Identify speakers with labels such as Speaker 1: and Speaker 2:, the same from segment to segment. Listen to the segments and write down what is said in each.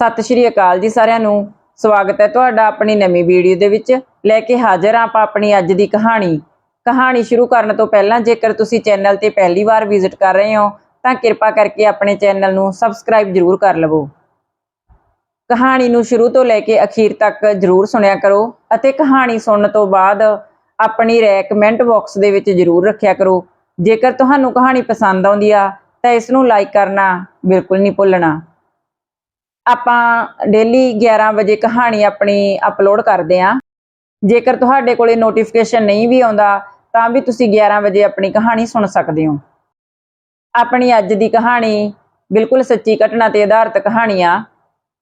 Speaker 1: ਸਤਿ ਸ਼੍ਰੀ ਅਕਾਲ ਜੀ ਸਾਰਿਆਂ ਨੂੰ। ਸਵਾਗਤ ਹੈ ਤੁਹਾਡਾ ਆਪਣੀ ਨਵੀਂ ਵੀਡੀਓ ਦੇ ਵਿੱਚ। ਲੈ ਕੇ ਹਾਜ਼ਰ ਹਾਂ ਆਪਾਂ ਆਪਣੀ ਅੱਜ ਦੀ ਕਹਾਣੀ। ਕਹਾਣੀ ਸ਼ੁਰੂ ਕਰਨ ਤੋਂ ਪਹਿਲਾਂ ਜੇਕਰ ਤੁਸੀਂ ਚੈਨਲ ਤੇ ਪਹਿਲੀ ਵਾਰ ਵਿਜ਼ਿਟ ਕਰ ਰਹੇ ਹੋ, ਤਾਂ ਕਿਰਪਾ ਕਰਕੇ ਆਪਣੇ ਚੈਨਲ ਨੂੰ ਸਬਸਕ੍ਰਾਈਬ ਜ਼ਰੂਰ ਕਰ ਲਵੋ। ਕਹਾਣੀ ਨੂੰ ਸ਼ੁਰੂ ਤੋਂ ਲੈ ਕੇ ਅਖੀਰ ਤੱਕ ਜ਼ਰੂਰ ਸੁਣਿਆ ਕਰੋ ਅਤੇ ਕਹਾਣੀ ਸੁਣਨ ਤੋਂ ਬਾਅਦ ਆਪਣੀ ਰਾਏ ਕਮੈਂਟ ਬਾਕਸ ਦੇ ਵਿੱਚ ਜ਼ਰੂਰ ਰੱਖਿਆ ਕਰੋ। ਜੇਕਰ ਤੁਹਾਨੂੰ ਕਹਾਣੀ ਪਸੰਦ ਆਉਂਦੀ ਆ, ਤਾਂ ਇਸ ਨੂੰ ਲਾਈਕ ਕਰਨਾ ਬਿਲਕੁਲ ਨਹੀਂ ਭੁੱਲਣਾ। ਆਪਾਂ ਡੇਲੀ 11 ਵਜੇ ਕਹਾਣੀ ਆਪਣੀ ਅਪਲੋਡ ਕਰਦੇ ਆਂ ਜੇਕਰ ਤੁਹਾਡੇ ਕੋਲੇ ਨੋਟੀਫਿਕੇਸ਼ਨ ਨਹੀਂ ਵੀ ਆਉਂਦਾ, ਤਾਂ ਵੀ ਤੁਸੀਂ 11 ਵਜੇ ਆਪਣੀ ਕਹਾਣੀ ਸੁਣ ਸਕਦੇ ਹੋ। ਆਪਣੀ ਅੱਜ ਦੀ ਕਹਾਣੀ ਬਿਲਕੁਲ ਸੱਚੀ ਘਟਨਾ ਤੇ ਆਧਾਰਿਤ ਕਹਾਣੀ ਆ।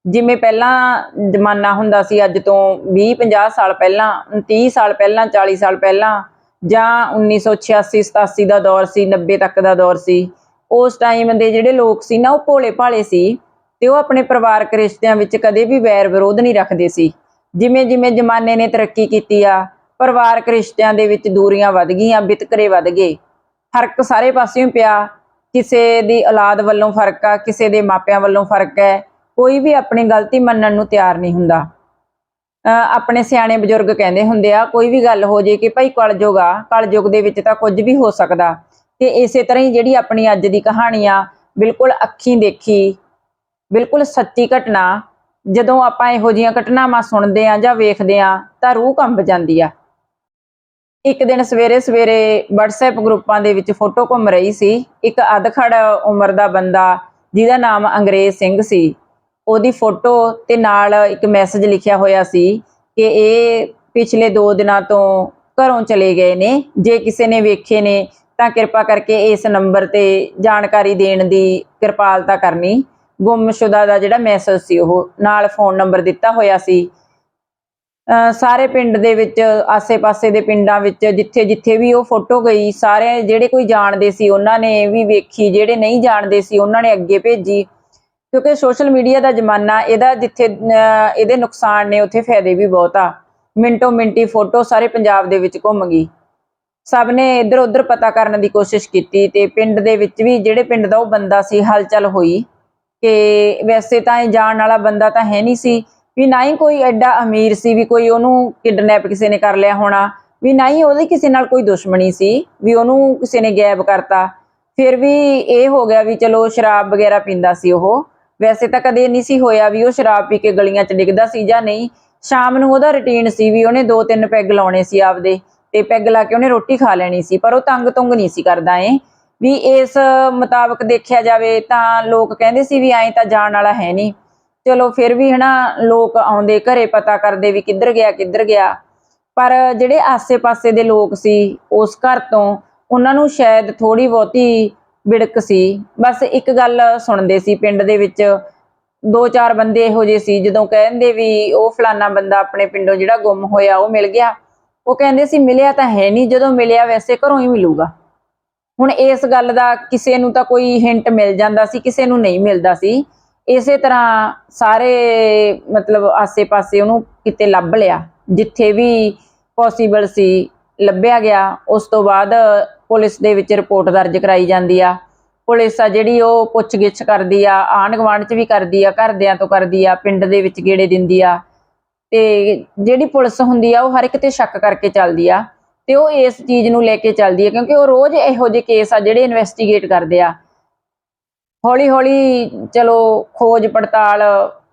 Speaker 1: ਜਿਵੇਂ ਪਹਿਲਾਂ ਜ਼ਮਾਨਾ ਹੁੰਦਾ ਸੀ, ਅੱਜ ਤੋਂ 20 50 ਸਾਲ ਪਹਿਲਾਂ 30 ਸਾਲ ਪਹਿਲਾਂ 40 ਸਾਲ ਪਹਿਲਾਂ, ਜਾਂ 1986 87 ਦਾ ਦੌਰ ਸੀ 90 ਤੱਕ ਦਾ ਦੌਰ ਸੀ, ਉਸ ਟਾਈਮ ਦੇ ਜਿਹੜੇ ਲੋਕ ਸੀ ਨਾ, ਉਹ ਭੋਲੇ ਭਾਲੇ ਸੀ। ਤੇ ਉਹ ਆਪਣੇ ਪਰਿਵਾਰਕ ਰਿਸ਼ਤਿਆਂ ਵਿੱਚ ਕਦੇ ਵੀ ਵੈਰ ਵਿਰੋਧ ਨਹੀਂ ਰੱਖਦੇ ਸੀ। ਜਿਵੇਂ ਜਿਵੇਂ ਜ਼ਮਾਨੇ ਨੇ ਤਰੱਕੀ ਕੀਤੀ ਆ, ਪਰਿਵਾਰਕ ਰਿਸ਼ਤਿਆਂ ਦੇ ਵਿੱਚ ਦੂਰੀਆਂ ਵੱਧ ਗਈਆਂ ਵਿਤਕਰੇ ਵੱਧ ਗਏ। ਫ਼ਰਕ ਸਾਰੇ ਪਾਸਿਓਂ ਪਿਆ। ਕਿਸੇ ਦੀ ਔਲਾਦ ਵੱਲੋਂ ਫ਼ਰਕ ਆ, ਕਿਸੇ ਦੇ ਮਾਪਿਆਂ ਵੱਲੋਂ ਫ਼ਰਕ ਹੈ। ਕੋਈ ਵੀ ਆਪਣੀ ਗਲਤੀ ਮੰਨਣ ਨੂੰ ਤਿਆਰ ਨਹੀਂ ਹੁੰਦਾ। ਅਹ ਆਪਣੇ ਸਿਆਣੇ ਬਜ਼ੁਰਗ ਕਹਿੰਦੇ ਹੁੰਦੇ ਆ, ਕੋਈ ਵੀ ਗੱਲ ਹੋ ਜੇ ਕਿ ਭਾਈ ਕਲਯੁਗ ਆ, ਕਲਯੁਗ ਦੇ ਵਿੱਚ ਤਾਂ ਕੁਝ ਵੀ ਹੋ ਸਕਦਾ। ਤੇ ਇਸੇ ਤਰ੍ਹਾਂ ਹੀ ਜਿਹੜੀ ਆਪਣੀ ਅੱਜ ਦੀ ਕਹਾਣੀ ਆ, ਬਿਲਕੁਲ ਅੱਖੀਂ ਦੇਖੀ ਬਿਲਕੁਲ ਸੱਚੀ ਘਟਨਾ, ਜਦੋਂ ਆਪਾਂ ਇਹੋ ਜੀਆਂ ਘਟਨਾਵਾਂ ਸੁਣਦੇ ਆ ਜਾਂ ਵੇਖਦੇ ਆ ਤਾਂ ਰੂਹ ਕੰਬ ਜਾਂਦੀ ਆ। ਇੱਕ ਦਿਨ ਸਵੇਰੇ ਸਵੇਰੇ WhatsApp ਗਰੁੱਪਾਂ ਦੇ ਵਿੱਚ ਫੋਟੋ ਘੁੰਮ ਰਹੀ ਸੀ, ਇੱਕ ਅਧਖੜ ਉਮਰ ਦਾ ਬੰਦਾ, ਜਿਹਦਾ ਨਾਮ ਅੰਗਰੇਜ਼ ਸਿੰਘ ਸੀ। ਉਹਦੀ ਫੋਟੋ ਤੇ ਨਾਲ ਇੱਕ ਮੈਸੇਜ ਲਿਖਿਆ ਹੋਇਆ ਸੀ ਕਿ ਇਹ ਪਿਛਲੇ 2 ਦਿਨਾਂ ਤੋਂ ਘਰੋਂ ਚਲੇ ਗਏ ਨੇ, ਜੇ ਕਿਸੇ ਨੇ ਵੇਖੇ ਨੇ, ਤਾਂ ਕਿਰਪਾ ਕਰਕੇ ਇਸ ਨੰਬਰ ਤੇ ਜਾਣਕਾਰੀ ਦੇਣ ਦੀ ਕਿਰਪਾਲਤਾ ਕਰਨੀ। ਗੁੰਮਸ਼ੁਦਾ ਦਾ ਜਿਹੜਾ ਮੈਸੇਜ ਸੀ ਉਹ, ਨਾਲ ਫੋਨ ਨੰਬਰ ਦਿੱਤਾ ਹੋਇਆ ਸੀ। ਅਹ ਸਾਰੇ ਪਿੰਡ ਦੇ ਵਿੱਚ, ਆਸੇ-ਪਾਸੇ ਦੇ ਪਿੰਡਾਂ ਵਿੱਚ, ਜਿੱਥੇ-ਜਿੱਥੇ ਵੀ ਉਹ ਫੋਟੋ ਗਈ, ਸਾਰੇ ਜਿਹੜੇ ਕੋਈ ਜਾਣਦੇ ਸੀ, ਉਹਨਾਂ ਨੇ ਵੀ ਵੇਖੀ, ਜਿਹੜੇ ਨਹੀਂ ਜਾਣਦੇ ਸੀ, ਉਹਨਾਂ ਨੇ ਅੱਗੇ ਭੇਜੀ। ਕਿਉਂਕਿ ਸੋਸ਼ਲ ਮੀਡੀਆ ਦਾ ਜ਼ਮਾਨਾ, ਇਹਦਾ ਜਿੱਥੇ, ਅਹ ਇਹਦੇ ਨੁਕਸਾਨ ਨੇ, ਉੱਥੇ ਫਾਇਦੇ ਵੀ ਬਹੁਤ ਆ। ਮਿੰਟੋ ਮਿੰਟੀ ਫੋਟੋ ਸਾਰੇ ਪੰਜਾਬ ਦੇ ਵਿੱਚ ਘੁੰਮ ਗਈ। ਸਭ ਨੇ ਇੱਧਰ ਉੱਧਰ ਪਤਾ ਕਰਨ ਦੀ ਕੋਸ਼ਿਸ਼ ਕੀਤੀ ਤੇ ਪਿੰਡ ਦੇ ਵਿੱਚ ਵੀ, ਜਿਹੜੇ ਪਿੰਡ ਦਾ ਉਹ ਬੰਦਾ ਸੀ, ਹਲਚਲ ਹੋਈ। ਕਿ ਵੈਸੇ ਤਾਂ ਇਹ ਜਾਣ ਵਾਲਾ ਬੰਦਾ ਤਾਂ ਹੈ ਨਹੀਂ ਸੀ, ਵੀ ਨਾ ਹੀ ਕੋਈ ਐਡਾ ਅਮੀਰ ਸੀ ਵੀ ਕੋਈ ਉਹਨੂੰ ਕਿਡਨੈਪ ਕਿਸੇ ਨੇ ਕਰ ਲਿਆ ਹੋਣਾ, ਵੀ ਨਾ ਹੀ ਉਹਦੀ ਕਿਸੇ ਨਾਲ ਕੋਈ ਦੁਸ਼ਮਣੀ ਸੀ, ਵੀ ਉਹਨੂੰ ਕਿਸੇ ਨੇ ਗਾਇਬ ਕਰਤਾ। ਫਿਰ ਵੀ ਇਹ ਹੋ ਗਿਆ ਵੀ ਚਲੋ ਸ਼ਰਾਬ ਵਗੈਰਾ ਪੀਂਦਾ ਸੀ ਉਹ। ਵੈਸੇ ਤਾਂ ਕਦੇ ਨਹੀਂ ਸੀ ਹੋਇਆ ਵੀ ਉਹ ਸ਼ਰਾਬ ਪੀ ਕੇ ਗਲੀਆਂ 'ਚ ਡਿੱਗਦਾ ਸੀ ਜਾਂ ਨਹੀਂ। ਸ਼ਾਮ ਨੂੰ ਉਹਦਾ ਰੁਟੀਨ ਸੀ ਵੀ ਉਹਨੇ ਦੋ ਤਿੰਨ ਪੈਗ ਲਾਉਣੇ ਸੀ ਆਪਦੇ ਤੇ ਪੈਗ ਲਾ ਕੇ ਉਹਨੇ ਰੋਟੀ ਖਾ ਲੈਣੀ ਸੀ, ਪਰ ਉਹ ਤੰਗ ਤੁੰਗ ਨਹੀਂ ਸੀ ਕਰਦਾ ਏ ਵੀ ਇਸ ਮੁਤਾਬਕ ਦੇਖਿਆ ਜਾਵੇ ਤਾਂ ਲੋਕ ਕਹਿੰਦੇ ਸੀ ਵੀ ਐਂ ਤਾਂ ਜਾਣ ਵਾਲਾ ਹੈ ਨਹੀਂ। ਚਲੋ ਫਿਰ ਵੀ ਹਨਾ ਲੋਕ ਆਉਂਦੇ, ਘਰੇ ਪਤਾ ਕਰਦੇ ਵੀ ਕਿੱਧਰ ਗਿਆ ਕਿੱਧਰ ਗਿਆ। ਪਰ ਜਿਹੜੇ ਆਸੇ-ਪਾਸੇ ਦੇ ਲੋਕ ਸੀ, ਉਸ ਘਰ ਤੋਂ ਉਹਨਾਂ ਨੂੰ ਸ਼ਾਇਦ ਥੋੜੀ ਬਹੁਤੀ ਵਿੜਕ ਸੀ। ਬਸ ਇੱਕ ਗੱਲ ਸੁਣਦੇ ਸੀ ਪਿੰਡ ਦੇ ਵਿੱਚ ਦੋ ਚਾਰ ਬੰਦੇ ਇਹੋ ਜਿਹੇ ਸੀ ਜਦੋਂ ਕਹਿੰਦੇ ਵੀ ਉਹ ਫਲਾਨਾ ਬੰਦਾ ਆਪਣੇ ਪਿੰਡੋਂ ਜਿਹੜਾ ਗੁੰਮ ਹੋਇਆ ਉਹ ਮਿਲ ਗਿਆ। ਉਹ ਕਹਿੰਦੇ ਸੀ, ਮਿਲਿਆ ਤਾਂ ਹੈ ਨਹੀਂ, ਜਦੋਂ ਮਿਲਿਆ ਵੈਸੇ ਘਰੋਂ ਹੀ ਮਿਲੂਗਾ। ਹੁਣ ਇਸ ਗੱਲ ਦਾ ਕਿਸੇ ਨੂੰ ਤਾਂ ਕੋਈ ਹਿੰਟ ਮਿਲ ਜਾਂਦਾ ਸੀ, ਕਿਸੇ ਨੂੰ ਨਹੀਂ ਮਿਲਦਾ ਸੀ। ਇਸੇ ਤਰ੍ਹਾਂ ਸਾਰੇ ਮਤਲਬ ਆਸੇ-ਪਾਸੇ ਉਹਨੂੰ ਕਿਤੇ ਲੱਭ ਲਿਆ, ਜਿੱਥੇ ਵੀ ਪੋਸੀਬਲ ਸੀ, ਲੱਭਿਆ ਗਿਆ। ਉਸ ਤੋਂ ਬਾਅਦ ਪੁਲਿਸ ਦੇ ਵਿੱਚ ਰਿਪੋਰਟ ਦਰਜ ਕਰਾਈ ਜਾਂਦੀ ਆ। ਪੁਲਿਸ ਆ ਜਿਹੜੀ ਉਹ ਪੁੱਛਗਿੱਛ ਕਰਦੀ ਆ ਆਂਢ ਗੁਆਂਢ 'ਚ ਵੀ ਕਰਦੀ ਆ, ਘਰਦਿਆਂ ਤੋਂ ਕਰਦੀ ਆ, ਪਿੰਡ ਦੇ ਵਿੱਚ ਗੇੜੇ ਦਿੰਦੀ ਆ। ਤੇ ਜਿਹੜੀ ਪੁਲਿਸ ਹੁੰਦੀ ਆ, ਉਹ ਹਰ ਇੱਕ ਤੇ ਸ਼ੱਕ ਕਰਕੇ ਚੱਲਦੀ ਆ। ਤੇ ਉਹ ਇਸ ਚੀਜ਼ ਨੂੰ ਲੈ ਕੇ ਚੱਲਦੀ ਹੈ ਕਿਉਂਕਿ ਉਹ ਰੋਜ਼ ਇਹੋ ਜਿਹੇ ਕੇਸ ਆ ਜਿਹੜੇ ਇਨਵੈਸਟੀਗੇਟ ਕਰਦੇ ਆ। ਹੌਲੀ ਹੌਲੀ ਚਲੋ ਖੋਜ ਪੜਤਾਲ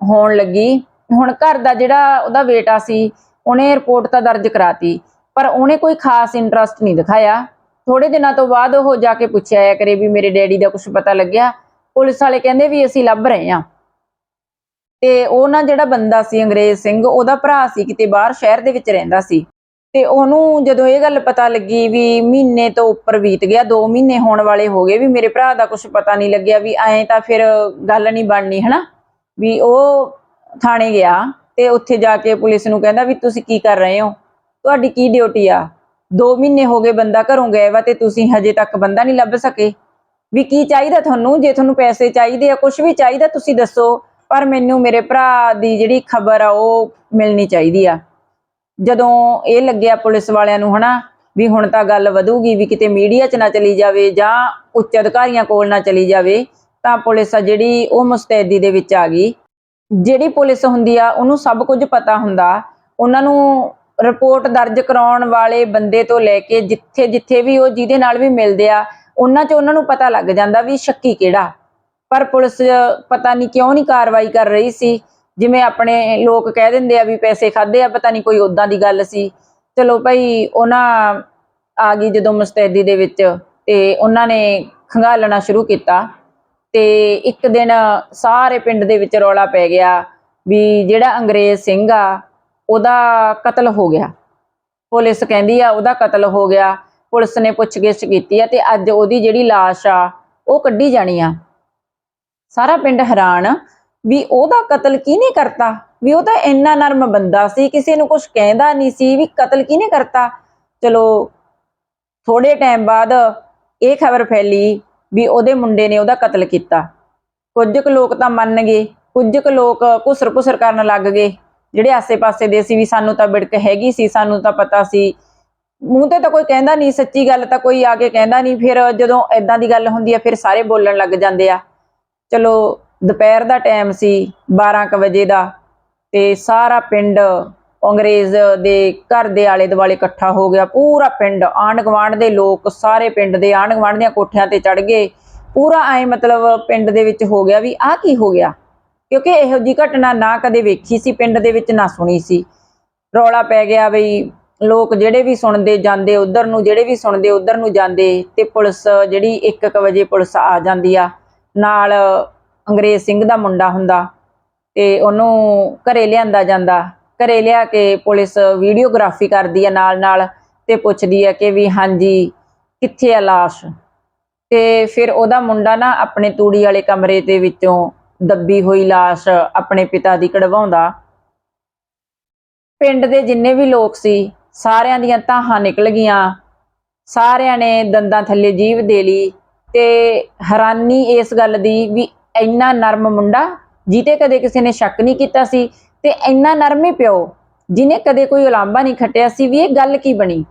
Speaker 1: ਹੋਣ ਲੱਗੀ। ਹੁਣ ਘਰ ਦਾ ਜਿਹੜਾ ਉਹਦਾ ਬੇਟਾ ਸੀ, ਉਹਨੇ ਰਿਪੋਰਟ ਤਾਂ ਦਰਜ ਕਰਾਤੀ, ਪਰ ਉਹਨੇ ਕੋਈ ਖਾਸ ਇੰਟਰਸਟ ਨਹੀਂ ਦਿਖਾਇਆ। ਥੋੜੇ ਦਿਨਾਂ ਤੋਂ ਬਾਅਦ ਉਹ ਜਾ ਕੇ ਪੁੱਛਿਆ ਆਇਆ ਕਰੇ ਵੀ ਮੇਰੇ ਡੈਡੀ ਦਾ ਕੁਝ ਪਤਾ ਲੱਗਿਆ। ਪੁਲਿਸ ਵਾਲੇ ਕਹਿੰਦੇ ਵੀ ਅਸੀਂ ਲੱਭ ਰਹੇ ਹਾਂ। ਤੇ ਉਹ ਨਾ ਜਿਹੜਾ ਬੰਦਾ ਸੀ ਅੰਗਰੇਜ਼ ਸਿੰਘ, ਉਹਦਾ ਭਰਾ ਸੀ, ਕਿਤੇ ਬਾਹਰ ਸ਼ਹਿਰ ਦੇ ਵਿੱਚ ਰਹਿੰਦਾ ਸੀ। ਤੇ ਉਹਨੂੰ ਜਦੋਂ ਇਹ ਗੱਲ ਪਤਾ ਲੱਗੀ ਵੀ ਮਹੀਨੇ ਤੋਂ ਉੱਪਰ ਬੀਤ ਗਿਆ 2 ਮਹੀਨੇ ਹੋਣ ਵਾਲੇ ਹੋ ਗਏ ਵੀ ਮੇਰੇ ਭਰਾ ਦਾ ਕੁਝ ਪਤਾ ਨਹੀਂ ਲੱਗਿਆ ਵੀ ਐਂ ਤਾਂ ਫਿਰ ਗੱਲ ਨਹੀਂ ਬਣਨੀ, ਹਨਾ? ਵੀ ਉਹ ਥਾਣੇ ਗਿਆ ਤੇ ਉੱਥੇ ਜਾ ਕੇ ਪੁਲਿਸ ਨੂੰ ਕਹਿੰਦਾ ਵੀ ਤੁਸੀਂ ਕੀ ਕਰ ਰਹੇ ਹੋ? ਤੁਹਾਡੀ ਕੀ ਡਿਊਟੀ ਆ? 2 ਮਹੀਨੇ ਹੋ ਗਏ ਬੰਦਾ ਘਰੋਂ ਗਏ ਵਾ ਤੇ ਤੁਸੀਂ ਹਜੇ ਤੱਕ ਬੰਦਾ ਨਹੀਂ ਲੱਭ ਸਕੇ। ਵੀ ਕੀ ਚਾਹੀਦਾ ਤੁਹਾਨੂੰ? ਜੇ ਤੁਹਾਨੂੰ ਪੈਸੇ ਚਾਹੀਦੇ ਆ ਕੁਝ ਵੀ ਚਾਹੀਦਾ ਤੁਸੀਂ ਦੱਸੋ, ਪਰ ਮੈਨੂੰ ਮੇਰੇ ਭਰਾ ਦੀ ਜਿਹੜੀ ਖਬਰ ਆ, ਉਹ ਮਿਲਣੀ ਚਾਹੀਦੀ ਆ। ਜਦੋਂ ਇਹ ਲੱਗਿਆ ਪੁਲਿਸ ਵਾਲਿਆਂ ਨੂੰ, ਹਨਾ, ਵੀ ਹੁਣ ਤਾਂ ਗੱਲ ਵਧੂਗੀ ਵੀ ਕਿਤੇ ਮੀਡੀਆ 'ਚ ਨਾ ਚਲੀ ਜਾਵੇ ਜਾਂ ਉੱਚ ਅਧਿਕਾਰੀਆਂ ਕੋਲ ਨਾ ਚਲੀ ਜਾਵੇ, ਤਾਂ ਪੁਲਿਸ ਆ ਜਿਹੜੀ ਉਹ ਮੁਸਤੈਦੀ ਦੇ ਵਿੱਚ ਆ ਗਈ। ਜਿਹੜੀ ਪੁਲਿਸ ਹੁੰਦੀ ਆ, ਉਹਨੂੰ ਸਭ ਕੁਝ ਪਤਾ ਹੁੰਦਾ। ਉਹਨਾਂ ਨੂੰ ਰਿਪੋਰਟ ਦਰਜ ਕਰਾਉਣ ਵਾਲੇ ਬੰਦੇ ਤੋਂ ਲੈ ਕੇ ਜਿੱਥੇ ਜਿੱਥੇ ਵੀ ਉਹ ਜਿਹਦੇ ਨਾਲ ਵੀ ਮਿਲਦੇ ਆ, ਉਹਨਾਂ 'ਚ ਉਹਨਾਂ ਨੂੰ ਪਤਾ ਲੱਗ ਜਾਂਦਾ ਵੀ ਸ਼ੱਕੀ ਕਿਹੜਾ। ਪਰ ਪੁਲਿਸ ਪਤਾ ਨਹੀਂ ਕਿਉਂ ਨਹੀਂ ਕਾਰਵਾਈ ਕਰ ਰਹੀ ਸੀ। ਜਿਵੇਂ ਆਪਣੇ ਲੋਕ ਕਹਿ ਦਿੰਦੇ ਆ ਵੀ ਪੈਸੇ ਖਾਦੇ ਆ, ਪਤਾ ਨਹੀਂ ਕੋਈ ਉਦਾਂ ਦੀ ਗੱਲ ਸੀ। ਚਲੋ ਭਾਈ, ਉਹਨਾਂ ਆ ਗਈ ਜਦੋਂ ਮੁਸਤੈਦੀ ਦੇ ਵਿੱਚ ਤੇ ਉਹਨਾਂ ਨੇ ਖੰਗਾਲਣਾ ਸ਼ੁਰੂ ਕੀਤਾ ਤੇ ਇੱਕ ਦਿਨ ਸਾਰੇ ਪਿੰਡ ਦੇ ਵਿੱਚ ਰੌਲਾ ਪੈ ਗਿਆ ਵੀ ਜਿਹੜਾ ਅੰਗਰੇਜ਼ ਸਿੰਘ ਆ, ਉਹਦਾ ਕਤਲ ਹੋ ਗਿਆ। ਪੁਲਿਸ ਕਹਿੰਦੀ ਆ, ਉਹਦਾ ਕਤਲ ਹੋ ਗਿਆ। ਪੁਲਿਸ ਨੇ ਪੁੱਛਗਿੱਛ ਕੀਤੀ ਆ ਤੇ ਅੱਜ ਉਹਦੀ ਜਿਹੜੀ ਲਾਸ਼ ਆ, ਉਹ ਕੱਢੀ ਜਾਣੀ ਆ। ਸਾਰਾ ਪਿੰਡ ਹੈਰਾਨ ਵੀ ਉਹਦਾ ਕਤਲ ਕਿਹਨੇ ਕਰਤਾ? ਵੀ ਉਹ ਤਾਂ ਇੰਨਾ ਨਰਮ ਬੰਦਾ ਸੀ, ਕਿਸੇ ਨੂੰ ਕੁਝ ਕਹਿੰਦਾ ਨਹੀਂ ਸੀ ਵੀ ਕਤਲ ਕਿਹਨੇ ਕਰਤਾ? ਚਲੋ ਥੋੜੇ ਟਾਈਮ ਬਾਅਦ ਇਹ ਖਬਰ ਫੈਲੀ ਵੀ ਉਹਦੇ ਮੁੰਡੇ ਨੇ ਉਹਦਾ ਕਤਲ ਕੀਤਾ। ਕੁਝ ਕੁ ਲੋਕ ਤਾਂ ਮੰਨ ਗਏ, ਕੁਝ ਕੁ ਲੋਕ ਘੁਸਰ ਘੁਸਰ ਕਰਨ ਲੱਗ ਗਏ। ਜਿਹੜੇ ਆਸੇ-ਪਾਸੇ ਦੇ ਸੀ ਵੀ ਸਾਨੂੰ ਤਾਂ ਬਿੜਕ ਹੈਗੀ ਸੀ, ਸਾਨੂੰ ਤਾਂ ਪਤਾ ਸੀ। ਮੂੰਹ ਤੇ ਤਾਂ ਕੋਈ ਕਹਿੰਦਾ ਨਹੀਂ, ਸੱਚੀ ਗੱਲ ਤਾਂ ਕੋਈ ਆ ਕੇ ਕਹਿੰਦਾ ਨਹੀਂ, ਫਿਰ ਜਦੋਂ ਐਦਾਂ ਦੀ ਗੱਲ ਹੁੰਦੀ ਆ, ਫਿਰ ਸਾਰੇ ਬੋਲਣ ਲੱਗ ਜਾਂਦੇ ਆ। ਚਲੋ ਦੁਪਹਿਰ ਦਾ ਟਾਈਮ ਸੀ 12 ਕੁ ਵਜੇ ਦਾ ਤੇ ਸਾਰਾ ਪਿੰਡ ਅੰਗਰੇਜ਼ ਦੇ ਘਰ ਦੇ ਆਲੇ ਦੁਆਲੇ ਇਕੱਠਾ ਹੋ ਗਿਆ। ਪੂਰਾ ਪਿੰਡ ਆਂਢ ਗੁਆਂਢ ਦੇ ਲੋਕ ਸਾਰੇ ਪਿੰਡ ਦੇ ਆਂਢ ਗੁਆਂਢ ਦੀਆਂ ਕੋਠਿਆਂ ਤੇ ਚੜ ਗਏ। ਪੂਰਾ ਐ ਮਤਲਬ ਪਿੰਡ ਦੇ ਵਿੱਚ ਹੋ ਗਿਆ ਵੀ ਆਹ ਕੀ ਹੋ ਗਿਆ? ਕਿਉਂਕਿ ਇਹੋ ਜੀ ਘਟਨਾ ਨਾ ਕਦੇ ਵੇਖੀ ਸੀ, ਪਿੰਡ ਦੇ ਵਿੱਚ ਨਾ ਸੁਣੀ ਸੀ। ਰੌਲਾ ਪੈ ਗਿਆ ਬਈ ਲੋਕ ਜਿਹੜੇ ਵੀ ਸੁਣਦੇ ਜਾਂਦੇ, ਉਧਰ ਨੂੰ ਜਿਹੜੇ ਵੀ ਸੁਣਦੇ, ਉਧਰ ਨੂੰ ਜਾਂਦੇ ਤੇ ਪੁਲਿਸ ਜਿਹੜੀ 1:00 ਵਜੇ ਪੁਲਿਸ ਆ ਜਾਂਦੀ ਆ। ਨਾਲ ਅੰਗਰੇਜ਼ ਸਿੰਘ ਦਾ ਮੁੰਡਾ ਹੁੰਦਾ ਤੇ ਉਹਨੂੰ ਘਰੇ ਲਿਆਂਦਾ ਜਾਂਦਾ। ਘਰੇ ਲਿਆ ਕੇ ਪੁਲਿਸ ਵੀਡੀਓਗ੍ਰਾਫੀ ਕਰਦੀ ਹੈ ਨਾਲ ਨਾਲ ਤੇ ਪੁੱਛਦੀ ਹੈ ਕਿ ਵੀ ਹਾਂਜੀ, ਕਿੱਥੇ ਆ ਲਾਸ਼? ਤੇ ਫਿਰ ਉਹਦਾ ਮੁੰਡਾ ਨਾ ਆਪਣੇ ਤੂੜੀ ਵਾਲੇ ਕਮਰੇ ਦੇ ਵਿੱਚੋਂ ਦੱਬੀ ਹੋਈ ਲਾਸ਼ ਆਪਣੇ ਪਿਤਾ ਦੀ ਕਢਵਾਉਂਦਾ। ਪਿੰਡ ਦੇ ਜਿੰਨੇ ਵੀ ਲੋਕ ਸੀ, ਸਾਰਿਆਂ ਦੀਆਂ ਤਾਹਾਂ ਨਿਕਲ ਗਈਆਂ। ਸਾਰਿਆਂ ਨੇ ਦੰਦਾਂ ਥੱਲੇ ਜੀਵ ਦੇ ਲਈ ਤੇ ਹੈਰਾਨੀ ਇਸ ਗੱਲ ਦੀ ਵੀ ਇੰਨਾ ਨਰਮ ਮੁੰਡਾ ਜਿਹਤੇ ਕਦੇ ਕਿਸੇ ਨੇ ਸ਼ੱਕ ਨਹੀਂ ਕੀਤਾ ਸੀ ਤੇ ਇੰਨਾ ਨਰਮ ਹੀ ਪਿਓ ਜਿਨੇ ਕਦੇ ਕੋਈ ਉਲਾਂਭਾ ਨਹੀਂ ਖੱਟਿਆ ਸੀ ਵੀ ਇਹ ਗੱਲ ਕੀ ਬਣੀ।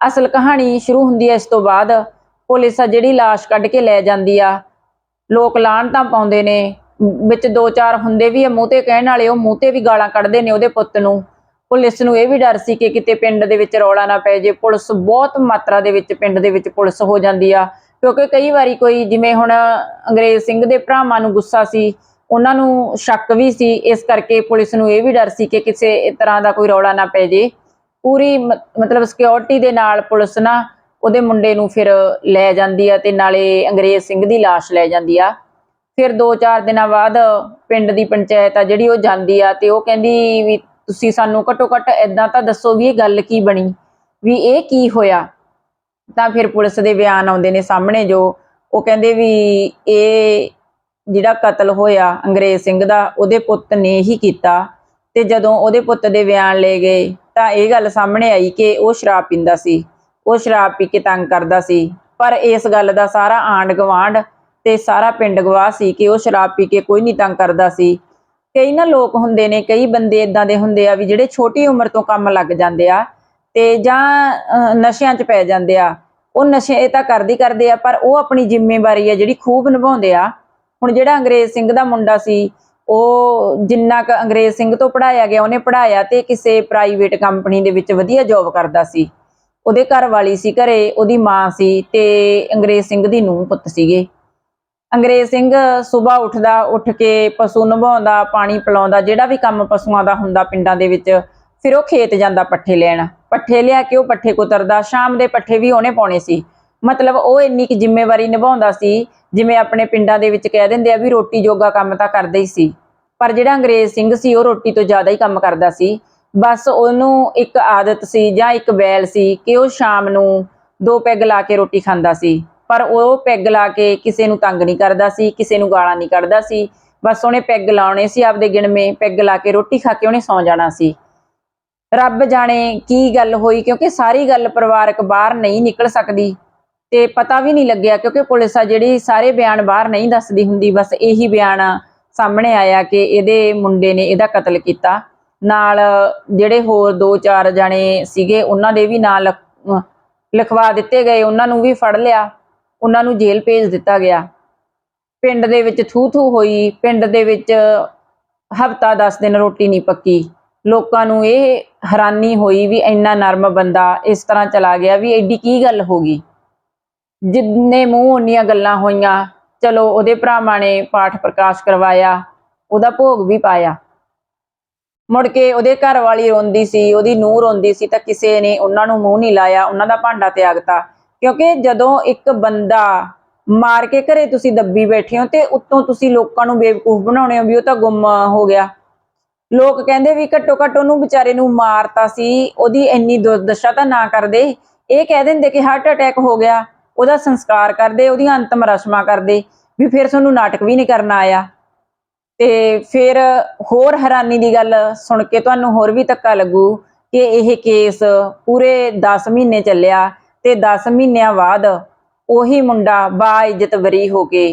Speaker 1: ਅਸਲ ਕਹਾਣੀ ਸ਼ੁਰੂ ਹੁੰਦੀ ਹੈ ਇਸ ਤੋਂ ਬਾਅਦ, ਪੁਲਿਸ ਆ ਜਿਹੜੀ ਲਾਸ਼ ਕੱਢ ਕੇ ਲੈ ਜਾਂਦੀ ਆ। ਲੋਕ ਲਾਣ ਤਾਂ ਪਾਉਂਦੇ ਨੇ, ਵਿੱਚ ਦੋ ਚਾਰ ਹੁੰਦੇ ਵੀ ਆ ਮੂੰਹ ਤੇ ਕਹਿਣ ਵਾਲੇ, ਉਹ ਮੂੰਹ ਤੇ ਵੀ ਗਾਲਾਂ ਕੱਢਦੇ ਨੇ ਉਹਦੇ ਪੁੱਤ ਨੂੰ। ਪੁਲਿਸ ਨੂੰ ਇਹ ਵੀ ਡਰ ਸੀ ਕਿ ਕਿਤੇ ਪਿੰਡ ਦੇ ਵਿੱਚ ਰੌਲਾ ਨਾ ਪੈ ਜੇ। ਪੁਲਿਸ ਬਹੁਤ ਮਾਤਰਾ ਦੇ ਵਿੱਚ ਪਿੰਡ ਦੇ ਵਿੱਚ ਪੁਲਿਸ ਹੋ ਜਾਂਦੀ ਆ। ਕਿਉਂਕਿ ਕਈ ਵਾਰੀ ਕੋਈ ਜਿਵੇਂ ਹੁਣ ਅੰਗਰੇਜ਼ ਸਿੰਘ ਦੇ ਭਰਾਵਾਂ ਨੂੰ ਗੁੱਸਾ ਸੀ, ਉਹਨਾਂ ਨੂੰ ਸ਼ੱਕ ਵੀ ਸੀ, ਇਸ ਕਰਕੇ ਪੁਲਿਸ ਨੂੰ ਇਹ ਵੀ ਡਰ ਸੀ ਕਿ ਕਿਸੇ ਤਰ੍ਹਾਂ ਦਾ ਕੋਈ ਰੌਲਾ ਨਾ ਪੈ ਜੇ। ਪੂਰੀ ਮ- ਮਤਲਬ ਸਿਕਿਉਰਿਟੀ ਦੇ ਨਾਲ ਪੁਲਿਸ ਨਾ ਉਹਦੇ ਮੁੰਡੇ ਨੂੰ ਫਿਰ ਲੈ ਜਾਂਦੀ ਆ ਤੇ ਨਾਲੇ ਅੰਗਰੇਜ਼ ਸਿੰਘ ਦੀ ਲਾਸ਼ ਲੈ ਜਾਂਦੀ ਆ। ਫਿਰ 2-4 ਦਿਨਾਂ ਬਾਅਦ ਪਿੰਡ ਦੀ ਪੰਚਾਇਤ ਆ ਜਿਹੜੀ ਉਹ ਜਾਂਦੀ ਆ ਤੇ ਉਹ ਕਹਿੰਦੀ ਵੀ ਤੁਸੀਂ ਸਾਨੂੰ ਘੱਟੋ ਘੱਟ ਇਦਾਂ ਤਾਂ ਦੱਸੋ ਵੀ ਇਹ ਗੱਲ ਕੀ ਬਣੀ, ਵੀ ਇਹ ਕੀ ਹੋਇਆ। ਤਾਂ ਫਿਰ ਪੁਲਿਸ ਦੇ ਬਿਆਨ ਆਉਂਦੇ ਨੇ ਸਾਹਮਣੇ ਜੋ, ਉਹ ਕਹਿੰਦੇ ਵੀ ਇਹ ਜਿਹੜਾ ਕਤਲ ਹੋਇਆ ਅੰਗਰੇਜ਼ ਸਿੰਘ ਦਾ, ਉਹਦੇ ਪੁੱਤ ਨੇ ਹੀ ਕੀਤਾ। ਤੇ ਜਦੋਂ ਉਹਦੇ ਪੁੱਤ ਦੇ ਬਿਆਨ ਲਏ ਗਏ, ਤਾਂ ਇਹ ਗੱਲ ਸਾਹਮਣੇ ਆਈ ਕਿ ਉਹ ਸ਼ਰਾਬ ਪੀਂਦਾ ਸੀ। ਉਹ ਸ਼ਰਾਬ ਪੀ ਕੇ ਤੰਗ ਕਰਦਾ ਸੀ। ਪਰ ਇਸ ਗੱਲ ਦਾ ਸਾਰਾ ਆਂਡ ਗਵਾਂਡ ਤੇ ਸਾਰਾ ਪਿੰਡ ਗਵਾਹ ਸੀ ਕਿ ਉਹ ਸ਼ਰਾਬ ਪੀ ਕੇ ਕੋਈ ਨਹੀਂ ਤੰਗ ਕਰਦਾ ਸੀ। ਕਈ ਨਾ ਲੋਕ ਹੁੰਦੇ ਨੇ, ਕਈ ਬੰਦੇ ਇਦਾਂ ਦੇ ਹੁੰਦੇ ਆ ਵੀ ਜਿਹੜੇ ਛੋਟੀ ਉਮਰ ਤੋਂ ਕੰਮ ਲੱਗ ਜਾਂਦੇ ਆ। ਤੇ ਜਾਂ ਨਸ਼ਿਆਂ 'ਚ ਪੈ ਜਾਂਦੇ ਆ। ਉਹ ਨਸ਼ੇ ਇਹ ਤਾਂ ਕਰਦੀ ਕਰਦੇ ਆ, ਪਰ ਉਹ ਆਪਣੀ ਜ਼ਿੰਮੇਵਾਰੀ ਆ ਜਿਹੜੀ ਖੂਬ ਨਿਭਾਉਂਦੇ ਆ। ਹੁਣ ਜਿਹੜਾ ਅੰਗਰੇਜ਼ ਸਿੰਘ ਦਾ ਮੁੰਡਾ ਸੀ, ਉਹ ਜਿੰਨਾ ਕ ਅੰਗਰੇਜ਼ ਸਿੰਘ ਤੋਂ ਪੜਾਇਆ ਗਿਆ, ਉਹਨੇ ਪੜਾਇਆ ਤੇ ਕਿਸੇ ਪ੍ਰਾਈਵੇਟ ਕੰਪਨੀ ਦੇ ਵਿੱਚ ਵਧੀਆ ਜੌਬ ਕਰਦਾ ਸੀ। ਉਹਦੇ ਘਰ ਵਾਲੀ ਸੀ ਘਰੇ, ਉਹਦੀ ਮਾਂ ਸੀ ਤੇ ਅੰਗਰੇਜ਼ ਸਿੰਘ ਦੀ ਨੂੰਹ ਪੁੱਤ ਸੀਗੇ। ਅੰਗਰੇਜ਼ ਸਿੰਘ ਸਵੇਰ ਉੱਠਦਾ, ਉੱਠ ਕੇ ਪਸ਼ੂ ਨਵਾਉਂਦਾ ਪਾਣੀ ਪਿਲਾਉਂਦਾ, ਜਿਹੜਾ ਵੀ ਕੰਮ ਪਸ਼ੂਆਂ ਦਾ ਹੁੰਦਾ ਪਿੰਡਾਂ ਦੇ ਵਿੱਚ, ਫਿਰ ਉਹ ਖੇਤ ਜਾਂਦਾ ਪੱਠੇ ਲੈਣ। ਪੱਠੇ ਲਿਆ ਕੇ ਉਹ ਪੱਠੇ ਕੁਤਰਦਾ ਸ਼ਾਮ ਦੇ ਪੱਠੇ ਵੀ ਉਹਨੇ ਪਾਉਣੇ ਸੀ। ਮਤਲਬ ਉਹ ਇੰਨੀ ਕਿ ਜ਼ਿੰਮੇਵਾਰੀ ਨਿਭਾਉਂਦਾ ਸੀ, ਜਿਵੇਂ ਆਪਣੇ ਪਿੰਡਾਂ ਦੇ ਵਿੱਚ ਕਹਿ ਦਿੰਦੇ ਆ ਵੀ ਰੋਟੀ ਜੋਗਾ ਕੰਮ ਤਾਂ ਕਰਦਾ ਹੀ ਸੀ। ਪਰ ਜਿਹੜਾ ਅੰਗਰੇਜ਼ ਸਿੰਘ ਸੀ, ਉਹ ਰੋਟੀ ਤੋਂ ਜ਼ਿਆਦਾ ਹੀ ਕੰਮ ਕਰਦਾ ਸੀ। ਬਸ ਉਹਨੂੰ ਇੱਕ ਆਦਤ ਸੀ ਜਾਂ ਇੱਕ ਬੈਲ ਸੀ ਕਿ ਉਹ ਸ਼ਾਮ ਨੂੰ ਦੋ ਪੈਗ ਲਾ ਕੇ ਰੋਟੀ ਖਾਂਦਾ ਸੀ। ਪਰ ਉਹ ਪੈਗ ਲਾ ਕੇ ਕਿਸੇ ਨੂੰ ਤੰਗ ਨਹੀਂ ਕਰਦਾ ਸੀ, ਕਿਸੇ ਨੂੰ ਗਾਲਾਂ ਨਹੀਂ ਕੱਢਦਾ ਸੀ। ਬਸ ਉਹਨੇ ਪੈਗ ਲਾਉਣੇ ਸੀ ਆਪਦੇ ਗਿਣਵੇਂ, ਪੈਗ ਲਾ ਕੇ ਰੋਟੀ ਖਾ ਕੇ ਉਹਨੇ ਸੌਂ ਜਾਣਾ ਸੀ। ਰੱਬ ਜਾਣੇ ਕੀ ਗੱਲ ਹੋਈ, ਕਿਉਂਕਿ ਸਾਰੀ ਗੱਲ ਪਰਿਵਾਰਕ ਬਾਹਰ ਨਹੀਂ ਨਿਕਲ ਸਕਦੀ। ਤੇ ਪਤਾ ਵੀ ਨਹੀਂ ਲੱਗਿਆ, ਕਿਉਂਕਿ ਪੁਲਿਸ ਆ ਜਿਹੜੀ ਸਾਰੇ ਬਿਆਨ ਬਾਹਰ ਨਹੀਂ ਦੱਸਦੀ ਹੁੰਦੀ, ਬਸ ਇਹੀ ਬਿਆਨ ਸਾਹਮਣੇ ਆਇਆ ਕਿ ਇਹਦੇ ਮੁੰਡੇ ਨੇ ਇਹਦਾ ਕਤਲ ਕੀਤਾ। ਨਾਲ ਜਿਹੜੇ ਹੋਰ 2-4 ਜਣੇ ਸੀਗੇ, ਉਹਨਾਂ ਦੇ ਵੀ ਨਾਂ ਲਿਖ- ਲਿਖਵਾ ਦਿੱਤੇ ਗਏ, ਉਹਨਾਂ ਨੂੰ ਵੀ ਫੜ ਲਿਆ, ਉਹਨਾਂ ਨੂੰ ਜੇਲ੍ਹ ਭੇਜ ਦਿੱਤਾ ਗਿਆ। ਪਿੰਡ ਦੇ ਵਿੱਚ ਥੂ ਥੂ ਹੋਈ, ਪਿੰਡ ਦੇ ਵਿੱਚ ਹਫਤਾ 10 ਦਿਨ ਰੋਟੀ ਨਹੀਂ ਪੱਕੀ। ਲੋਕਾਂ ਨੂੰ ਇਹ ਹੈਰਾਨੀ ਹੋਈ ਵੀ ਇੰਨਾ ਨਰਮ ਬੰਦਾ ਇਸ ਤਰ੍ਹਾਂ ਚਲਾ ਗਿਆ ਵੀ ਐਡੀ ਕੀ ਗੱਲ ਹੋ ਗਈ? ਜਿੰਨੇ ਮੂੰਹ ਉਨੀਆਂ ਗੱਲਾਂ ਹੋਈਆਂ, ਚਲੋ ਉਹਦੇ ਭਰਾਵਾਂ ਨੇ ਪਾਠ ਪ੍ਰਕਾਸ਼ ਕਰਵਾਇਆ, ਉਹਦਾ ਭੋਗ ਵੀ ਪਾਇਆ। ਮੁੜ ਕੇ ਉਹਦੇ ਘਰ ਵਾਲੀ ਰੋਂਦੀ ਸੀ, ਉਹਦੀ ਨੂੰਹ ਰੋਂਦੀ ਸੀ ਤਾਂ ਕਿਸੇ ਨੇ ਉਹਨਾਂ ਨੂੰ ਮੂੰਹ ਨਹੀਂ ਲਾਇਆ, ਉਹਨਾਂ ਦਾ ਭਾਂਡਾ ਤਿਆਗਤਾ। ਕਿਉਂਕਿ ਜਦੋਂ ਇੱਕ ਬੰਦਾ ਮਾਰ ਕੇ ਘਰੇ ਤੁਸੀਂ ਦੱਬੀ ਬੈਠੇ ਹੋ ਤੇ ਉੱਤੋਂ ਤੁਸੀਂ ਲੋਕਾਂ ਨੂੰ ਬੇਵਕੂਫ ਬਣਾਉਣੇ ਹੋ ਵੀ ਉਹ ਤਾਂ ਗੁੰਮ ਹੋ ਗਿਆ। ਲੋਕ ਕਹਿੰਦੇ ਵੀ ਘੱਟੋ ਘੱਟ ਉਹਨੂੰ ਵਿਚਾਰੇ ਨੂੰ ਮਾਰਤਾ ਸੀ, ਉਹਦੀ ਇੰਨੀ ਦੁਰਦਸ਼ਾ ਤਾਂ ਨਾ ਕਰਦੇ। ਇਹ ਕਹਿ ਦਿੰਦੇ ਕਿ ਹਾਰਟ ਅਟੈਕ ਹੋ ਗਿਆ, ਉਹਦਾ ਸੰਸਕਾਰ ਕਰਦੇ, ਉਹਦੀਆਂ ਅੰਤਮ ਰਸਮਾਂ ਕਰਦੇ, ਵੀ ਫਿਰ ਤੁਹਾਨੂੰ ਨਾਟਕ ਵੀ ਨਹੀਂ ਕਰਨਾ ਆਇਆ। ਤੇ ਫਿਰ ਹੋਰ ਹੈਰਾਨੀ ਦੀ ਗੱਲ ਸੁਣ ਕੇ ਤੁਹਾਨੂੰ ਹੋਰ ਵੀ ਧੱਕਾ ਲੱਗੂ ਕਿ ਇਹ ਕੇਸ ਪੂਰੇ 10 ਮਹੀਨੇ ਚੱਲਿਆ ਤੇ 10 ਮਹੀਨਿਆਂ ਬਾਅਦ ਉਹੀ ਮੁੰਡਾ ਬਾ ਇੱਜ਼ਤ ਬਰੀ ਹੋ ਕੇ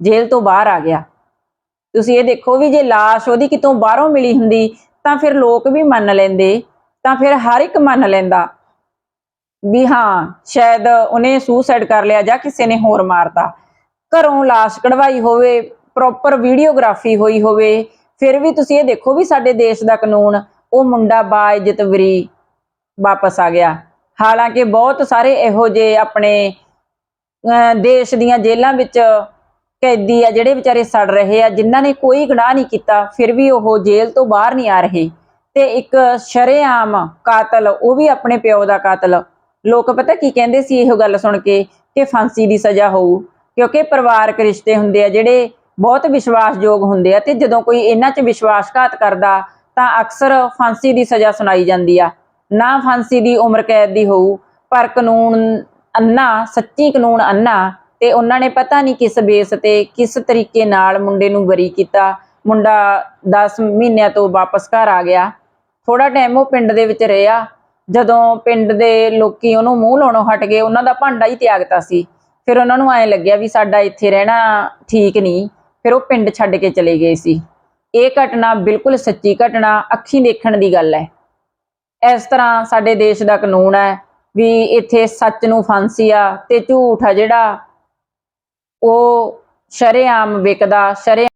Speaker 1: ਜੇਲ੍ਹ ਤੋਂ ਬਾਹਰ ਆ ਗਿਆ। ਤੁਸੀਂ ਇਹ ਦੇਖੋ ਵੀ ਜੇ লাশ ਉਹਦੀ ਕਿਤੋਂ ਬਾਹਰੋਂ ਮਿਲੀ ਹੁੰਦੀ ਤਾਂ ਫਿਰ ਲੋਕ ਵੀ ਮੰਨ ਲੈਂਦੇ ਤਾਂ ਫਿਰ ਹਰ ਇੱਕ ਮੰਨ ਲੈਂਦਾ ਵੀ ਹਾਂ ਸ਼ਾਇਦ ਉਹਨੇ ਸੁਸਾਈਡ ਕਰ ਲਿਆ ਜਾਂ ਕਿਸੇ ਨੇ ਹੋਰ ਮਾਰਤਾ ਘਰੋਂ লাশ ਕਢਵਾਈ ਹੋਵੇ ਪ੍ਰੋਪਰ ਵੀਡੀਓਗ੍ਰਾਫੀ ਹੋਈ ਹੋਵੇ ਫਿਰ ਵੀ ਤੁਸੀਂ ਇਹ ਦੇਖੋ ਵੀ ਸਾਡੇ ਦੇਸ਼ ਦਾ ਕਾਨੂੰਨ ਉਹ ਮੁੰਡਾ ਬਾਇੱਜ਼ਤ ਬਰੀ ਵਾਪਸ ਆ ਗਿਆ ਹਾਲਾਂਕਿ ਬਹੁਤ ਸਾਰੇ ਇਹੋ ਜਿਹੇ ਆਪਣੇ ਅਹ ਦੇਸ਼ ਦੀਆਂ ਜੇਲ੍ਹਾਂ ਵਿੱਚ ਕੈਦੀ ਆ ਜਿਹੜੇ ਵਿਚਾਰੇ ਸੜ ਰਹੇ ਆ, ਜਿਨ੍ਹਾਂ ਨੇ ਕੋਈ ਗੁਨਾਹ ਨਹੀਂ ਕੀਤਾ, ਫਿਰ ਵੀ ਉਹ ਜੇਲ੍ਹ ਤੋਂ ਬਾਹਰ ਨਹੀਂ ਆ ਰਹੇ। ਤੇ ਇੱਕ ਸ਼ਰੇਆਮ ਕਾਤਲ, ਉਹ ਵੀ ਆਪਣੇ ਪਿਓ ਦਾ ਕਾਤਲ। ਲੋਕ ਪਤਾ ਕੀ ਕਹਿੰਦੇ ਸੀ ਇਹੋ ਗੱਲ ਸੁਣ ਕੇ, ਕਿ ਫਾਂਸੀ ਦੀ ਸਜ਼ਾ ਹੋਊ। ਕਿਉਂਕਿ ਪਰਿਵਾਰਕ ਰਿਸ਼ਤੇ ਹੁੰਦੇ ਆ ਜਿਹੜੇ ਬਹੁਤ ਵਿਸ਼ਵਾਸਯੋਗ ਹੁੰਦੇ ਆ ਤੇ ਜਦੋਂ ਕੋਈ ਇਹਨਾਂ 'ਚ ਵਿਸ਼ਵਾਸਘਾਤ ਕਰਦਾ, ਤਾਂ ਅਕਸਰ ਫਾਂਸੀ ਦੀ ਸਜ਼ਾ ਸੁਣਾਈ ਜਾਂਦੀ ਆ। ਨਾ ਫਾਂਸੀ ਦੀ ਉਮਰ ਕੈਦ ਦੀ ਹੋਊ, ਪਰ ਕਾਨੂੰਨ ਅੰਨਾ, ਸੱਚੀ ਕਾਨੂੰਨ ਅੰਨਾ ਤੇ ਉਹਨਾਂ ਨੇ ਪਤਾ ਨਹੀਂ ਕਿਸ ਬੇਸ ਤੇ ਕਿਸ ਤਰੀਕੇ ਨਾਲ ਮੁੰਡੇ ਨੂੰ ਬਰੀ ਕੀਤਾ। ਮੁੰਡਾ 10 ਮਹੀਨਿਆਂ ਤੋਂ ਵਾਪਸ ਘਰ ਆ ਗਿਆ। ਥੋੜਾ ਟਾਈਮ ਉਹ ਪਿੰਡ ਦੇ ਵਿੱਚ ਰਿਹਾ। ਜਦੋਂ ਪਿੰਡ ਦੇ ਲੋਕੀ ਉਹਨੂੰ ਮੂੰਹ ਲਾਉਣੋਂ ਹਟ ਗਏ, ਉਹਨਾਂ ਦਾ ਭਾਂਡਾ ਹੀ ਤਿਆਗਤਾ ਸੀ। ਫਿਰ ਉਹਨਾਂ ਨੂੰ ਐਂ ਲੱਗਿਆ ਵੀ ਸਾਡਾ ਇੱਥੇ ਰਹਿਣਾ ਠੀਕ ਨਹੀਂ। ਫਿਰ ਉਹ ਪਿੰਡ ਛੱਡ ਕੇ ਚਲੇ ਗਏ ਸੀ। ਇਹ ਘਟਨਾ ਬਿਲਕੁਲ ਸੱਚੀ ਘਟਨਾ, ਅੱਖੀਂ ਦੇਖਣ ਦੀ ਗੱਲ ਹੈ। ਇਸ ਤਰ੍ਹਾਂ ਸਾਡੇ ਦੇਸ਼ ਦਾ ਕਾਨੂੰਨ ਹੈ ਵੀ ਇੱਥੇ ਸੱਚ ਨੂੰ ਫਾਂਸੀ ਆ ਤੇ ਝੂਠ ਆ ਜਿਹੜਾ ਉਹ ਸ਼ਰੇਆਮ ਵਿਕਦਾ ਸ਼ਰੇ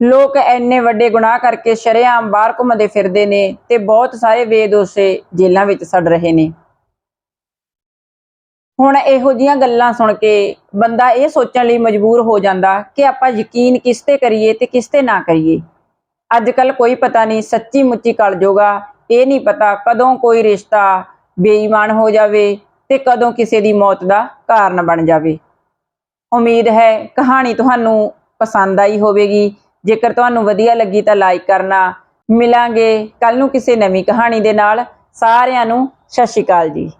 Speaker 1: ਲੋਕ ਐਨੇ ਵੱਡੇ ਗੁਨਾਹ ਕਰਕੇ ਸ਼ਰੇਆਮ ਬਾਹਰ ਘੁੰਮਦੇ ਫਿਰਦੇ ਨੇ ਤੇ ਬਹੁਤ ਸਾਰੇ ਬੇਦੋਸ਼ੇ ਜੇਲ੍ਹਾਂ ਵਿੱਚ ਸੜ ਰਹੇ ਨੇ। ਹੁਣ ਇਹੋ ਜੀਆਂ ਗੱਲਾਂ ਸੁਣ ਕੇ ਬੰਦਾ ਇਹ ਸੋਚਣ ਲਈ ਮਜਬੂਰ ਹੋ ਜਾਂਦਾ ਕਿ ਆਪਾਂ ਯਕੀਨ ਕਿਸ ਤੇ ਕਰੀਏ ਤੇ ਕਿਸ ਤੇ ਨਾ ਕਰੀਏ। ਅੱਜ ਕੱਲ ਕੋਈ ਪਤਾ ਨਹੀਂ ਸੱਚੀ ਮੁੱਚੀ ਕਲ ਜੋਗਾ, ਇਹ ਨਹੀਂ ਪਤਾ ਕਦੋਂ ਕੋਈ ਰਿਸ਼ਤਾ ਬੇਈਮਾਨ ਹੋ ਜਾਵੇ ਤੇ ਕਦੋਂ ਕਿਸੇ ਦੀ ਮੌਤ ਦਾ ਕਾਰਨ ਬਣ ਜਾਵੇ। ਉਮੀਦ ਹੈ ਕਹਾਣੀ ਤੁਹਾਨੂੰ ਪਸੰਦ ਆਈ ਹੋਵੇਗੀ। ਜੇਕਰ ਤੁਹਾਨੂੰ ਵਧੀਆ ਲੱਗੀ ਤਾਂ ਲਾਈਕ ਕਰਨਾ। ਮਿਲਾਂਗੇ ਕੱਲ ਨੂੰ ਕਿਸੇ ਨਵੀਂ ਕਹਾਣੀ ਦੇ ਨਾਲ। ਸਾਰਿਆਂ ਨੂੰ ਸਤਿ ਸ਼੍ਰੀ ਅਕਾਲ ਜੀ।